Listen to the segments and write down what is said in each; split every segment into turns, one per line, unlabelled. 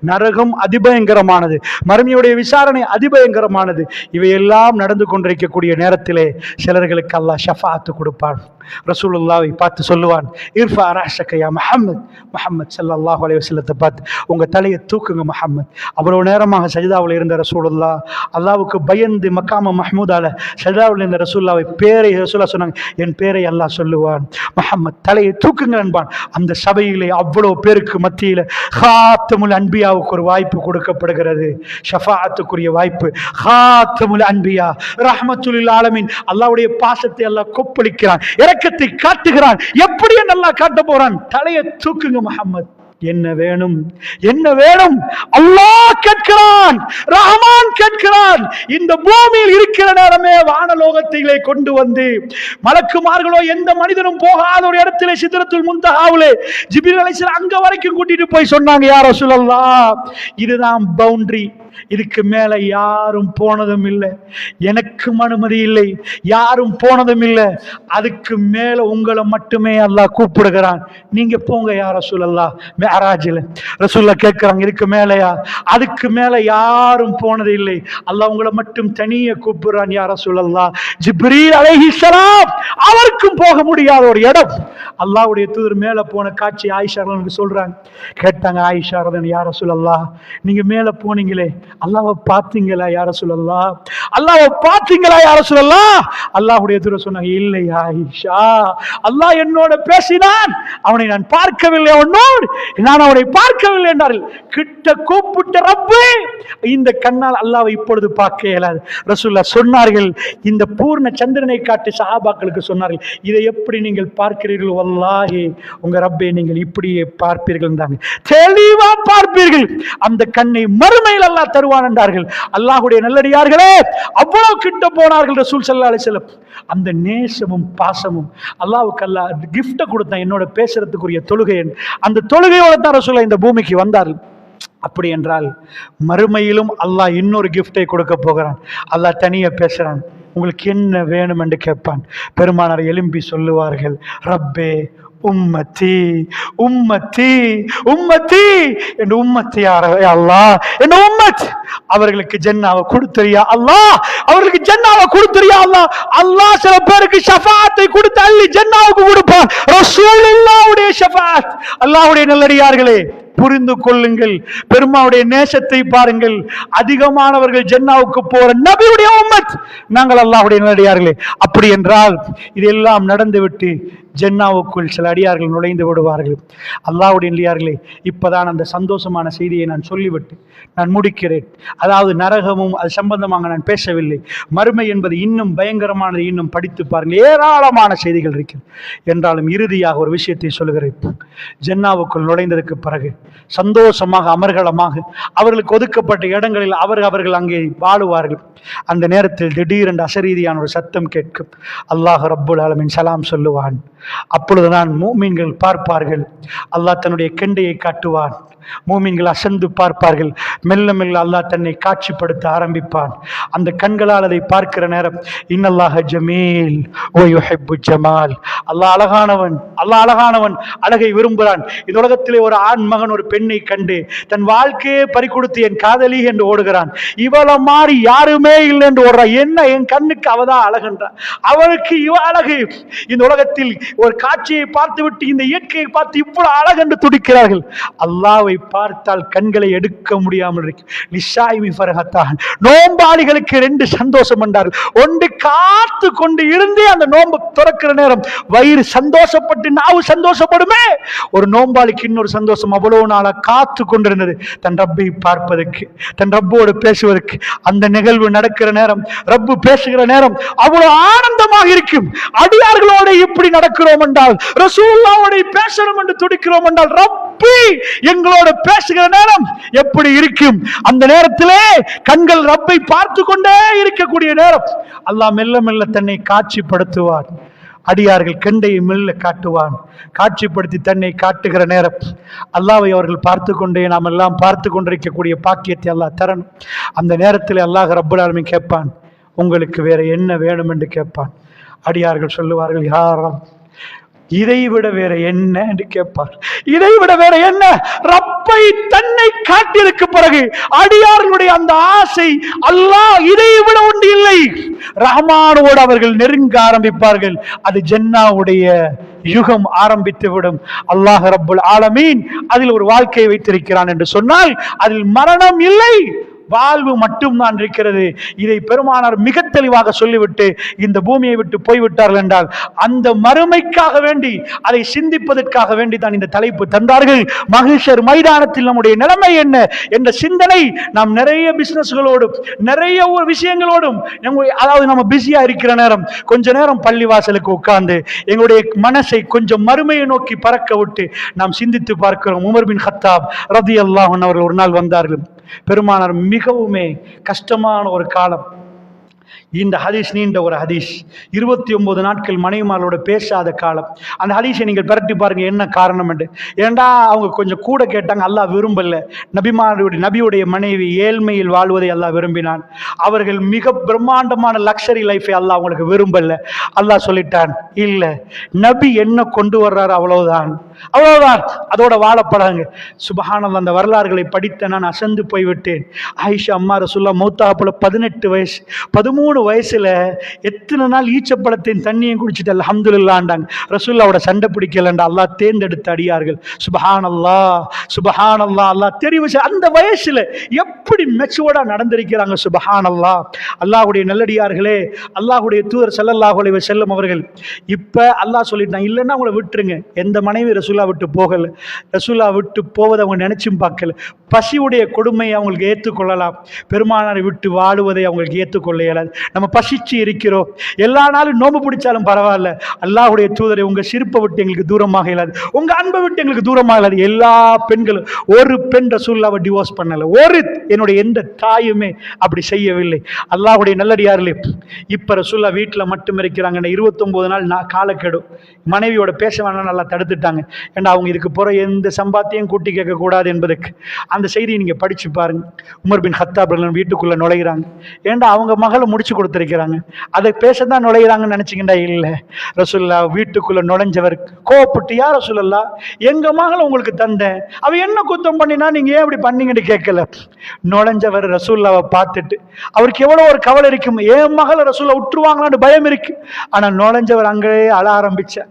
நரகம் அதிபயங்கரமானது. மறுமையுடைய விசாரணை அதிபயங்கரமானது. இவையெல்லாம் நடந்து கொண்டிருக்கக்கூடிய நேரத்திலே சிலர்களுக்கு அல்லாஹ் ஷஃபாத்து கொடுப்பான். ரசூலுல்லாவை பார்த்து சொல்லுவான் இர்ஃபா ராஷக்கையா மஹம்மத். மஹம்மத் சல்லாஹ் அலைஹி பார்த்து உங்க தலையை தூக்குங்க மஹம்மத். அவ்வளவு நேரமாக சஜிதாவில் இருந்த ரசூலுல்லா அல்லாவுக்கு பயந்து மக்காம மஹமூதால சஜிதாவில் இருந்த ரசூல்லாவை பேரை ரசூல்லா சொன்னாங்க என் பேரை அல்லாஹ் சொல்லுவான் மஹம்மத் தலையை தூக்குங்க என்பான். அந்த சபையிலே அவ்வளவு பேருக்கு மத்தியில் ஹாத்தமுல் அன்பியாவுக்கு ஒரு வாய்ப்பு கொடுக்கப்படுகிறது. ஷஃபாத்துக்குரிய வாய்ப்பு. ஹாத்தமுல் அன்பியா ரஹமத்துல் ஆலமின். அல்லாவுடைய பாசத்தை எல்லாம் கொப்பளிக்கிறான். இரக்கத்தை காட்டுகிறான். எப்படியே நல்லா காட்ட போறான்? தலையை தூக்குங்க முஹம்மத். என்ன வேணும்? என்ன வேணும்? அல்லாஹ் கேட்கிறான். ரஹமான் கேட்கிறான். இந்த பூமியில் இருக்கிற நேரமே வானலோகத்திலே கொண்டு வந்து மலக்குமார்களோ எந்த மனிதனும் போகாத ஒரு இடத்திலே சித்திரத்தில் முந்தகாவிலே ஜிபிர் அலைஹிஸ்ஸலாம் அங்க வரைக்கும் கூட்டிட்டு போய் சொன்னாங்க யாரோ சொல்லலாம் இதுதான் பவுண்டரி. இதுக்கு மேலே யாரும் போனதும் இல்லை. எனக்கும் அனுமதி இல்லை. யாரும் போனதும் இல்லை. அதுக்கு மேலே உங்களை மட்டுமே அல்லாஹ் கூப்பிடுகிறான். நீங்கள் போங்க யார் ரசூலல்லா மேராஜில் ரசூல்லா கேட்குறாங்க இதுக்கு மேலயா? அதுக்கு மேலே யாரும் போனது இல்லை. அல்லாஹ் உங்களை மட்டும் தனியே கூப்பிடுறான் யார் ரசூலல்லா ஜிப்ரீல் அலைஹிஸ்லாம் அவருக்கும் போக முடியாத ஒரு இடம். அல்லாவுடைய தூதர் மேலே போன காட்சி ஆயிஷா சொல்கிறாங்க கேட்டாங்க ஆயிஷா ரலியல்லாஹு யார் ரசூலல்லா நீங்கள் மேலே போனீங்களே. அல்லாவை பார்த்தீங்களா யார சொல்லலாம் அல்லாவை பார்த்தீங்களா யார சொல்லலாம் அல்லாஹுடைய தூர சொன்னாங்க இல்லையா ஐஷா அல்லாஹ் என்னோட பேசினான். அவனை நான் பார்க்கவில்லை அவனோடு நான் அவனை பார்க்கவில்லை என்றார்கள். கிட்ட கூப்பிட்ட ரப்பு இந்த கண்ணால் அல்லாவை இப்பொழுது பார்க்க இயலாது. ரசூல்லா சொன்னார்கள் இந்த பூர்ண சந்திரனை காட்டி சஹாபாக்களுக்கு சொன்னார்கள் இதை எப்படி நீங்கள் பார்க்கிறீர்கள்? வல்லாஹே உங்க ரப்பை நீங்கள் இப்படியே பார்ப்பீர்கள் தெளிவா பார்ப்பீர்கள். அந்த கண்ணை மறுமையில் அல்லாஹ் தருவான் என்றார்கள். அல்லாஹுடைய நல்லடியார்களே அவ்வளவு கிட்ட போனார்கள் ரசூல் சல்லா அலி செல்லம் அந்த நேசமும் பாசமும் அல்லாவுக்கு அல்லா கிஃப்ட்டை கொடுத்தான் என்னோட பேசுறதுக்குரிய தொழுகை அந்த தொழுகையோட தான் ரசூலா இந்த பூமிக்கு வந்தார்கள் அப்படி என்றால் மறுமையிலும் அல்லாஹ் இன்னொரு கிஃப்டை கொடுக்க போகிறான். அல்லாஹ் தனியாக பேசுகிறான் உங்களுக்கு என்ன வேணும் என்று கேட்பான். பெருமானார் எலும்பி சொல்லுவார்கள் ரப்பே உம்மத்தி உம்மத்தி உம்மத்தி. என் உம்மத்தி அல்லா அல்லாஹ். என் உம்மத். அவர்களுக்கு ஜன்னாவை கொடுத்துறியா அல்லாஹ்? அவர்களுக்கு ஜன்னாவை கொடுத்துறியா அல்லாஹ்? அல்லாஹ் சில பேருக்கு ஷஃபாத்தை கொடுத்து அள்ளி ஜன்னாவுக்கு கொடுப்பான். ரசூலுல்லாஹ்வுடைய ஷஃபாத் அல்லாவுடைய நல்லடியார்களே புரிந்து கொள்ளுங்கள். பெருமாவுடைய நேசத்தை பாருங்கள். அதிகமானவர்கள் ஜென்னாவுக்கு போற நபியுடைய உம்மத். நாங்கள் அல்லாஹுடைய நல்லடியார்களே. அப்படி என்றால் இதெல்லாம் நடந்துவிட்டு ஜென்னாவுக்குள் சில அடியார்கள் நுழைந்து விடுவார்கள். அல்லாவுடைய நல்லடியார்களே இப்போதான் அந்த சந்தோஷமான செய்தியை நான் சொல்லிவிட்டு நான் முடிக்கிறேன். அதாவது நரகமும் அது சம்பந்தமாக நான் பேசவில்லை. மறுமை என்பது இன்னும் பயங்கரமானது இன்னும் படித்து பாருங்கள். ஏராளமான செய்திகள் இருக்கிறது. என்றாலும் இறுதியாக ஒரு விஷயத்தை சொல்லுகிறேன். ஜென்னாவுக்குள் நுழைந்ததுக்கு பிறகு சந்தோஷமாக அமர்கலமாக அவர்களுக்கு ஒதுக்கப்பட்ட இடங்களில் அவர் அவர்கள் அங்கே வாழுவார்கள். அந்த நேரத்தில் திடீரென்று அசரீதியான ஒரு சத்தம் கேட்கும். அல்லாஹ் ரப்புல் ஆலமின் சலாம் சொல்லுவான். அப்பொழுதுதான் மூமீன்கள் பார்ப்பார்கள். அல்லாஹ் தன்னுடைய கெண்டையை காட்டுவான். மூமின்கள் அசந்து பார்ப்பார்கள். மெல்ல மெல்ல அல்லாஹ் தன்னை காட்சிப்படுத்த ஆரம்பிப்பான். அந்த கண்களால் அதை பார்க்கிற நேரம் இன்னல்லாக ஜமீல் ஓ யுஹிப்பு ஜமால். அல்லாஹ் அழகானவன் அல்லாஹ் அழகானவன் அழகை விரும்புகிறான். இந்த உலகத்திலே ஒரு ஆண் மகன் ஒரு பெண்ணை கண்டு தன் வாழ்க்கையே பறிக்கொடுத்து என் காதலி என்று ஓடுகிறான். இவள மாறி யாருமே இல்லை என்று ஓடுறான் என்ன என் கண்ணுக்கு அவதான் அழகுன்றான் அவளுக்கு இவ அழகு. இந்த உலகத்தில் ஒரு காட்சியை பார்த்து விட்டு இந்த இயற்கையை பார்த்து இவ்வளவு அழகு என்று துடிக்கிறார்கள். அல்லாவை பார்த்தால் கண்களை எடுக்க முடியாமல் இருக்கு. லிஷாய்மி ஃபரகத்தான் நோம்பாளிகளுக்கு ரெண்டு சந்தோஷம் என்றார்கள். ஒன்று காத்து கொண்டு இருந்தே அந்த நோன்பு துறக்கிற நேரம். வயிறு சந்தோஷப்பட்டு நாவு சந்தோஷப்படுமே. ஒரு நோம்பாளிக்கு இன்னொரு சந்தோஷம் அவ்வளவு நாளாக காத்து கொண்டிருந்தது. தன் ரப்பை பார்ப்பதற்கு தன் ரப்போடு பேசுவதற்கு. அந்த நிகழ்வு நடக்கிற நேரம் ரப்பு பேசுகிற நேரம் அவ்வளவு ஆனந்தமாக இருக்கும். அடியார்களோட இப்படி நடக்கிறோம் என்றால் ரசூல்லாவோட பேசணும் என்று துடிக்கிறோம் என்றால் ரப்பி எங்களோட பேசுகிற நேரம் எப்படி இருக்கும்? அந்த நேரத்திலே கண்கள் ரப்பை பார்த்து கொண்டே இருக்கக்கூடிய நேரம். அல்லாஹ் மெல்ல மெல்ல தன்னை காட்சிப்படுத்துவார் அடியார்கள் கண்டையை மெல்ல காட்டுவான். காட்சிப்படுத்தி தன்னை காட்டுகிற நேரம். அல்லாவை அவர்கள் பார்த்து கொண்டே நாம் எல்லாம் பார்த்து கொண்டிருக்கக்கூடிய பாக்கியத்தை அல்லாஹ் தரணும். அந்த நேரத்தில் அல்லாஹ் ரப்புலாலுமே கேட்பான். உங்களுக்கு வேற என்ன வேணும் என்று கேட்பான். அடியார்கள் சொல்லுவார்கள் யாரும் இதை விட வேற என்ன என்று கேட்பார். இதை விட வேற என்ன? ரப்பை தன்னை காட்டியதற்கு பிறகு அடியார்களுடைய அந்த ஆசை அல்லாஹ் இதை விட ஒன்று இல்லை. ரஹமானோடு அவர்கள் நெருங்க ஆரம்பிப்பார்கள். அது ஜென்னாவுடைய யுகம் ஆரம்பித்து விடும். அல்லாஹ் ரப்புல் ஆலமீன் அதில் ஒரு வாழ்க்கையை வைத்திருக்கிறான் என்று சொன்னால் அதில் மரணம் இல்லை. வாழ்வு மட்டும்தான் இருக்கிறது. இதை பெருமானார் மிக தெளிவாக சொல்லிவிட்டு இந்த பூமியை விட்டு போய்விட்டார்கள் என்றால் அந்த மறுமைக்காக வேண்டி அதை சிந்திப்பதற்காக வேண்டி தான் இந்த தலைப்பு தந்தார்கள். மகிழ்ச்சர் மைதானத்தில் நம்முடைய நிலைமை என்ன என்ற சிந்தனை நாம் நிறைய பிசினஸ்களோடும் நிறைய ஒரு விஷயங்களோடும் அதாவது நம்ம பிஸியா இருக்கிற நேரம் கொஞ்ச நேரம் பள்ளிவாசலுக்கு உட்கார்ந்து எங்களுடைய மனசை கொஞ்சம் மறுமையை நோக்கி பறக்க விட்டு நாம் சிந்தித்து பார்க்கிறோம். உமர் பின் ஹத்தாப் ரதி அல்லாஹன் அவர்கள் ஒரு நாள் வந்தார்கள். பெருமானார் மிகவுமே கஷ்டமான ஒரு காலம். இந்த ஹதீஸ் நீண்ட ஒரு ஹதீஸ். இருபத்தி ஒன்பது நாட்கள் மனைவிமாரோட பேசாத காலம். அந்த ஹதீஸை நீங்கள் பரட்டி பாருங்க என்ன காரணம் என்று. ஏண்டா அவங்க கொஞ்சம் கூட கேட்டாங்க அல்லாஹ் விரும்பல. நபிமாருடைய நபியுடைய மனைவி ஏழ்மையில் வாழ்வதை அல்லாஹ் விரும்பினான். அவர்கள் மிக பிரம்மாண்டமான லக்ஸரி லைஃபை அல்லாஹ் அவங்களுக்கு விரும்பல. அல்லாஹ் சொல்லிட்டான் இல்லை நபி என்ன கொண்டு வர்றாரு அவ்வளவுதான். அவ்வளவுதான். அதோட வாழப்படாங்க. சுபஹானல்லாஹ் அந்த வரலாறுகளை படித்த நான் அசந்து போய்விட்டேன். ஆயிஷா அம்மா ரசுல்லா மௌத்தாப்புல பதினெட்டு வயசு பதிமூணு வயசில் எத்தனை நாள் ஈச்சப்பழத்தின் தண்ணியும் குடிச்சிட்டு அல்ஹம்துலில்லாண்டாங்க ரசூல்லாவோட சண்டை பிடிக்கலண்டா அல்லாஹ் தேர்ந்தெடுத்த அடியார்கள். சுபஹானல்லா சுபஹானல்லா அல்லாஹ் தெரிவு அந்த வயசுல எப்படி மெச்சுவர்டாக நடந்திருக்கிறாங்க சுபஹானல்லா அல்லாஹுடைய நல்லடியார்களே அல்லாஹுடைய தூதர் செல்லல்லாஹுடைய செல்லும் அவர்கள் இப்போ அல்லாஹ் சொல்லிட்டான் இல்லைன்னா அவங்கள விட்டுருங்க. எந்த மனைவி ரசூலா விட்டு போகல. ரசூலா விட்டு போவதை அவங்க நினச்சும் பார்க்கல. பசியுடைய கொடுமையை அவங்களுக்கு ஏற்றுக்கொள்ளலாம். பெருமானாரை விட்டு வாழுவதை அவங்களுக்கு ஏற்றுக்கொள்ள இயலாது. நம்ம பசிச்சு இருக்கிறோம். எல்லா நாளும் நோம்பு பிடிச்சாலும் பரவாயில்ல. அல்லாஹுடைய தூதரை உங்கள் சிரிப்பை விட்டு எங்களுக்கு தூரமாக இல்லாது உங்கள் அன்பை விட்டு எங்களுக்கு தூரமாக இல்லாது எல்லா பெண்களும் ஒரு பெண் ரசூல்லாவை டிவோர்ஸ் பண்ணலை. ஒரு என்னுடைய எந்த தாயுமே அப்படி செய்யவில்லை. அல்லாஹ்வுடைய நல்லடியார்களே இப்போ ரசூல்லா வீட்டில் மட்டும் இருக்கிறாங்கன்னு இருபத்தொன்பது நாள் நான் காலக்கெடு மனைவியோட பேச வேணாம் நல்லா தடுத்துட்டாங்க. ஏன்னா அவங்க இதுக்கு போகிற எந்த சம்பாத்தியம் கூட்டி கேட்கக்கூடாது என்பதற்கு. என்பதுக்கு அந்த செய்தியை நீங்கள் படிச்சு பாருங்க. உமர் பின் ஹத்தாப் வீட்டுக்குள்ளே நுழைகிறாங்க ஏன்டா அவங்க மகளை முடிச்சு கொடுத்துருக்கிறாங்க. அதை பேச தான் நுழையிறாங்கன்னு நினச்சிக்கிட்டா இல்லை. ரசுல்லா வீட்டுக்குள்ளே நுழைஞ்சவர் கோவப்பட்டு யார் ரசூலல்லா எங்கள் மகளை உங்களுக்கு தந்தேன் அவள் என்ன குத்தம் பண்ணினா? நீங்கள் ஏன் இப்படி பண்ணீங்கன்னு கேட்கல. நுழைஞ்சவர் ரசுல்லாவை பார்த்துட்டு அவருக்கு எவ்வளோ ஒரு கவலை இருக்கும் என் மகளை ரசுல்லா விட்டுருவாங்களான்னு பயம் இருக்குது ஆனால் நுழைஞ்சவர் அங்கேயே அழ ஆரம்பித்தேன்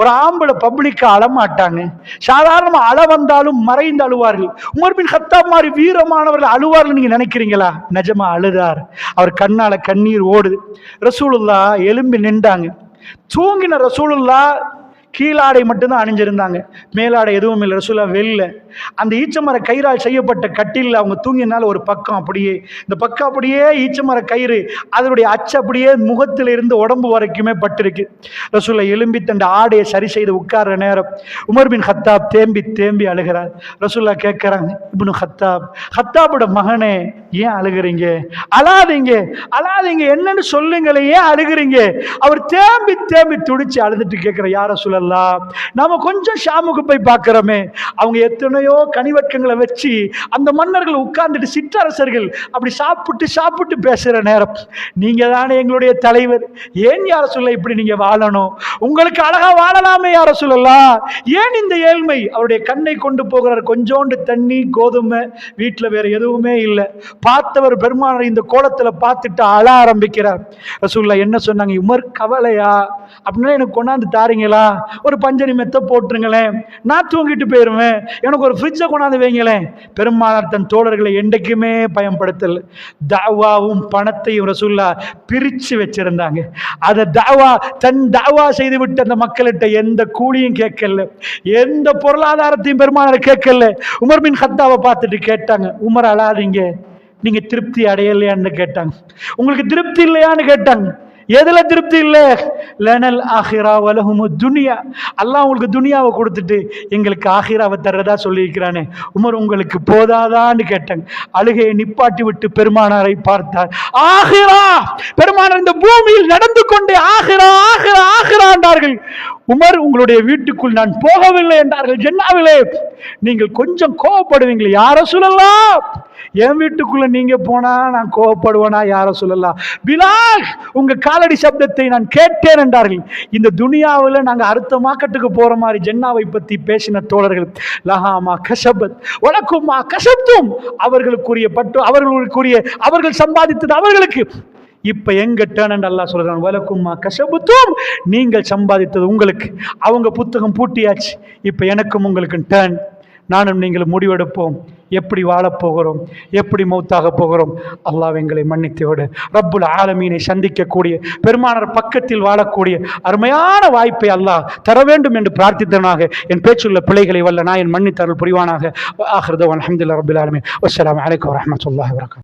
ஒரு ஆம்பளை பப்ளிக்கா அழமாட்டாங்க. சாதாரணமா அழ வந்தாலும் மறைந்து அழுவார்கள். உமர் பின் ஹத்தாப் மாதிரி வீரமானவர்கள் அழுவார்கள் நீங்க நினைக்கிறீங்களா? நிஜமா அழுதார். அவர் கண்ணால கண்ணீர் ஓடுது. ரசூலுல்லா எலும்பி நின்றாங்க. தூங்கின ரசூலுல்லா கீழாடை மட்டும்தான் அணிஞ்சிருந்தாங்க. மேலாடை எதுவும் இல்லை ரசூலா வெளில அந்த ஈச்சமர கயிறால் செய்யப்பட்ட கட்டிலில் அவங்க தூங்கினால ஒரு பக்கம் அப்படியே இந்த பக்கம் அப்படியே ஈச்சமர கயிறு அதனுடைய அச்சு அப்படியே முகத்தில் இருந்து உடம்பு வரைக்குமே பட்டிருக்கு. ரசூலா எலும்பி தண்ட ஆடையை சரி செய்து உட்கார்ற நேரம் உமர் பின் ஹத்தாப் தேம்பி தேம்பி அழுகிறார். ரசூல்லா கேட்குறாங்க இப்னு ஹத்தாப் ஹத்தாபோட மகனே ஏன் அழுகுறீங்க? அழாதீங்க அழாதீங்க என்னன்னு சொல்லுங்களே ஏன் அழுகுறீங்க? அவர் தேம்பி தேம்பி துடிச்சு அழுதுட்டு கேட்குற யார சொல்லலாம். நாம கொஞ்சம் ஷாமுக்கு போய் பார்க்குறோமே. அவங்க எத்தனையோ கனிவட்கங்களை வச்சு அந்த மன்னர்கள் உட்கார்ந்துட்டு சிற்றரசர்கள் அப்படி சாப்பிட்டு சாப்பிட்டு பேசுகிற நேரம். நீங்கள் தானே எங்களுடைய தலைவர். ஏன் யார சொல்ல இப்படி நீங்கள் வாழணும்? உங்களுக்கு அழகாக வாழலாமே யார சொல்லலாம் ஏன் இந்த ஏழ்மை? அவருடைய கண்ணை கொண்டு போகிறார் கொஞ்சோண்டு தண்ணி கோதுமை. வீட்டில் வேற எதுவுமே இல்லை. பார்த்தவர் பெருமானர் இந்த கோலத்தில் பார்த்துட்டு அழ ஆரம்பிக்கிறார். ரசூல்லா என்ன சொன்னாங்க? உமர் கவலையா? அப்படின்னா எனக்கு கொண்டாந்து தாரீங்களா? ஒரு பஞ்சனி மெத்த போட்டுருங்களேன். நான் தூங்கிட்டு போயிடுவேன் எனக்கு ஒரு ஃப்ரிட்ஜை கொண்டாந்து வைங்களேன். பெருமானார் தன் தோழர்களை என்றைக்குமே பயன்படுத்தல. தாவாவும் பணத்தையும் ரசூல்லா பிரித்து வச்சிருந்தாங்க. அதை தாவா தன் தாவா செய்து விட்டு அந்த மக்கள்கிட்ட எந்த கூலியும் கேட்கல. எந்த பொருளாதாரத்தையும் பெருமானார் கேட்கல. உமர் பின் ஹத்தாவை பார்த்துட்டு கேட்டாங்க. உமர் அழாதீங்க. நீங்கள் திருப்தி அடையலையான்னு கேட்டாங்க. உங்களுக்கு திருப்தி இல்லையான்னு கேட்டாங்க. எதுல திருப்தி இல்லை? லனல் ஆஹிரா வலஹுமு துனியா. அல்லாஹ் உங்களுக்கு துனியாவை கொடுத்துட்டு எங்களுக்கு ஆஹிராவை தர்றதா சொல்லியிருக்கிறானே. உமர் உங்களுக்கு போதாதான்னு கேட்டாங்க. அழுகையை நிப்பாட்டி விட்டு பெருமானாரை பார்த்தார். ஆஹிரா! பெருமானார் இந்த பூமியில் நடந்து கொண்டே ஆஹிரா ஆஹிரா ஆஹிரா என்றார்கள். உமர் உங்களுடைய வீட்டுக்குள் நான் போகவில்லை என்றார்கள். ஜென்னாவிலே நீங்கள் கொஞ்சம் கோவப்படுவீங்களே யார சொல்லலாம் என் வீட்டுக்குள்ள நீங்க போனா நான் கோவப்படுவேனா யார சொல்லலாம் பிலால் உங்க காலடி சப்தத்தை நான் கேட்டேன் என்றார்கள். இந்த துனியாவில் நாங்க அடுத்த மார்க்கெட்டுக்கு போற மாதிரி ஜென்னாவை பத்தி பேசின தோழர்கள் லஹாமா கசபத் வழக்குமா கசப்தும். அவர்களுக்குரிய பட்டு அவர்களுக்குரிய அவர்கள் சம்பாதித்தது அவர்களுக்கு. இப்போ எங்க டேர்ன் அல்லா சொல்கிறான் வலக்கும்மா கசபுத்தும். நீங்கள் சம்பாதித்தது உங்களுக்கு. அவங்க புத்தகம் பூட்டியாச்சு. இப்போ எனக்கும் உங்களுக்கு டேர்ன் நானும் நீங்களும் முடிவெடுப்போம். எப்படி வாழப் போகிறோம்? எப்படி மௌத்தாக போகிறோம்? அல்லாஹ் எங்களை மன்னித்து விடு ரப்புல் ஆலமீனை சந்திக்கக்கூடிய பெருமானர் பக்கத்தில் வாழக்கூடிய அருமையான வாய்ப்பை அல்லாஹ் தர வேண்டும் என்று பிரார்த்தித்தனாக என் பேச்சுள்ள பிள்ளைகளை வல்ல நான் என் மன்னித்தருள் புரிவானாக. ஆஹ்ரதவன் அஹமதுல்லா ரபுல் ஆலமின். அஸ்ஸலாமு அலைக்கும் வரஹ்மத்துல்லாஹி வரகம்